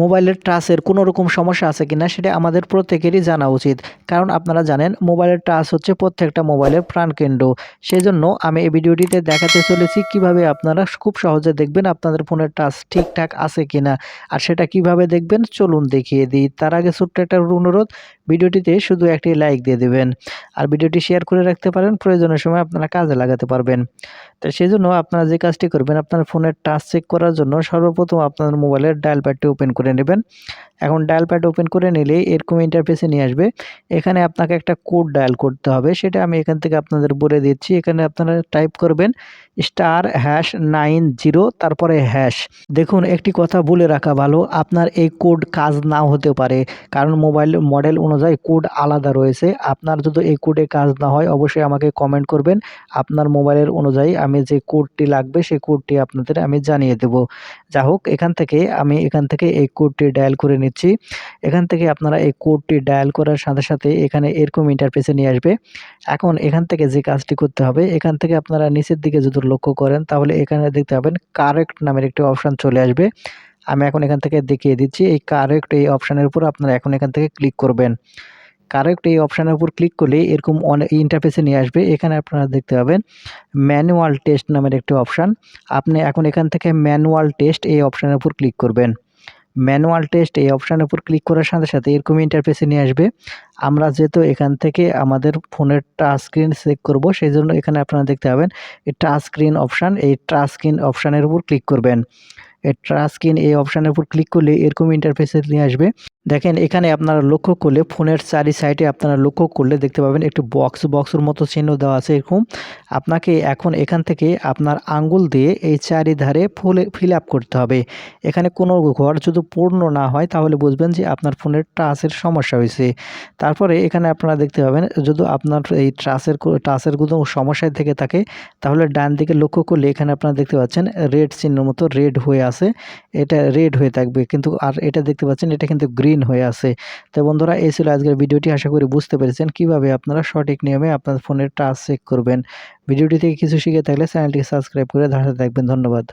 মোবাইলের টাচের কোনো রকম সমস্যা আছে কিনা সেটা আমাদের প্রত্যেকেরই জানা উচিত। কারণ আপনারা জানেন, মোবাইলের টাচ হচ্ছে প্রত্যেকটা মোবাইলের প্রাণকেন্দ্র সেই জন্য আমি এই ভিডিওটিতে দেখাতে চলেছি কীভাবে আপনারা খুব সহজে দেখবেন আপনাদের ফোনের টাচ ঠিকঠাক আছে কিনা। আর সেটা কীভাবে দেখবেন চলুন দেখিয়ে দিই। তার আগে ছোট্ট একটা অনুরোধ, ভিডিওটিতে শুধু একটি লাইক দিয়ে দেবেন। আর ভিডিওটি শেয়ার করে রাখতে পারেন, প্রয়োজনের সময় আপনারা কাজে লাগাতে পারবেন। তো সেই জন্য আপনারা যে কাজটি করবেন, আপনার ফোনের টাচ চেক করার জন্য সর্বপ্রথম আপনার মোবাইলের ডায়াল প্যাডটি ওপেন করে নেবেন। এখন ডায়াল প্যাড ওপেন করে নিলে এরকম ইন্টারফেসে নিয়ে আসবে। এখানে আপনাকে একটা কোড ডায়াল করতে হবে, সেটা আমি এখান থেকে আপনাদের বলে দিচ্ছি। এখানে আপনারা টাইপ করবেন স্টার হ্যাশ নাইন জিরো তারপরে হ্যাশ দেখুন, একটি কথা বলে রাখা ভালো, আপনার এই কোড কাজ নাও হতে পারে। কারণ মোবাইল মডেল অনুযায়ী কোড আলাদা রয়েছে। আপনার যদি এই কোডে কাজ না হয়, অবশ্যই আমাকে কমেন্ট করবেন। আপনার মোবাইলের অনুযায়ী আমি যে কোডটি লাগবে, সেই কোডটি আপনাদের আমি জানিয়ে দেব। যা হোক এখান থেকে, আমি এখান থেকে এই কোডটি ডায়াল করে নিচ্ছি। এখান থেকে আপনারা এই কোডটি ডায়াল করার সাথে সাথে এখানে এরকম ইন্টারফেসে নিয়ে আসবে। এখন এখান থেকে যে কাজটি করতে হবে, এখান থেকে আপনারা নিচের দিকে যদি লক্ষ্য করেন, তাহলে এখানে দেখতে পাবেন কারেক্ট নামের একটি অপশান চলে আসবে। আমি এখন এখান থেকে দেখিয়ে দিচ্ছি, এই কারেক্ট এই অপশানের উপর আপনারা এখন এখান থেকে ক্লিক করবেন। কারেক্ট এই অপশানের উপর ক্লিক করলে এরকম অনেক ইন্টারফেসে নিয়ে আসবে। এখানে আপনারা দেখতে পাবেন ম্যানুয়াল টেস্ট নামের একটি অপশান আপনি এখন এখান থেকে ম্যানুয়াল টেস্ট এই অপশানের উপর ক্লিক করবেন। ম্যানুয়াল টেস্ট এই অপশানের উপর ক্লিক করার সাথে সাথে এরকম ইন্টারফেসে নিয়ে আসবে। আমরা যেহেতু এখান থেকে আমাদের ফোনের টাচ স্ক্রিন চেক করব সেই জন্য এখানে আপনারা দেখতে পাবেন এই টাচ স্ক্রিন অপশান এই টাচ স্ক্রিন অপশানের উপর ক্লিক করবেন। এই টাচ স্ক্রিন এই অপশানের উপর ক্লিক করলে এরকম ইন্টারফেসে নিয়ে আসবে। দেখেন, এখানে আপনারা লক্ষ্য করলে ফোনের চারি সাইডে আপনারা লক্ষ্য করলে দেখতে পাবেন একটি বক্স বক্সের মতো চিহ্ন দেওয়া আছে এরকম। আপনাকে এখন এখান থেকে আপনার আঙ্গুল দিয়ে এই চারিধারে ফুলে ফিল আপ করতে হবে। এখানে কোনো ঘর যদি পূর্ণ না হয়, তাহলে বুঝবেন যে আপনার ফোনের টাচের সমস্যা হয়েছে। তারপরে এখানে আপনারা দেখতে পাবেন, যদি আপনার এই ট্রাসের টাচের কোনো সমস্যায় থেকে থাকে, তাহলে ডান দিকে লক্ষ্য করলে এখানে আপনারা দেখতে পাচ্ছেন রেড চিহ্ন মতো রেড হয়ে আছে। এটা রেড হয়ে থাকবে, কিন্তু আর এটা দেখতে পাচ্ছেন, এটা কিন্তু গ্রিন হয়ে আছে। তো বন্ধুরা, এই ছিল আজকের ভিডিওটি। আশা করি বুঝতে পেরেছেন কীভাবে আপনারা সঠিক নিয়মে আপনার ফোনের টাচ চেক করবেন। ভিডিওটি থেকে কিছু শিখে থাকলে চ্যানেলটিকে সাবস্ক্রাইব করে ধারতে থাকবেন। ধন্যবাদ।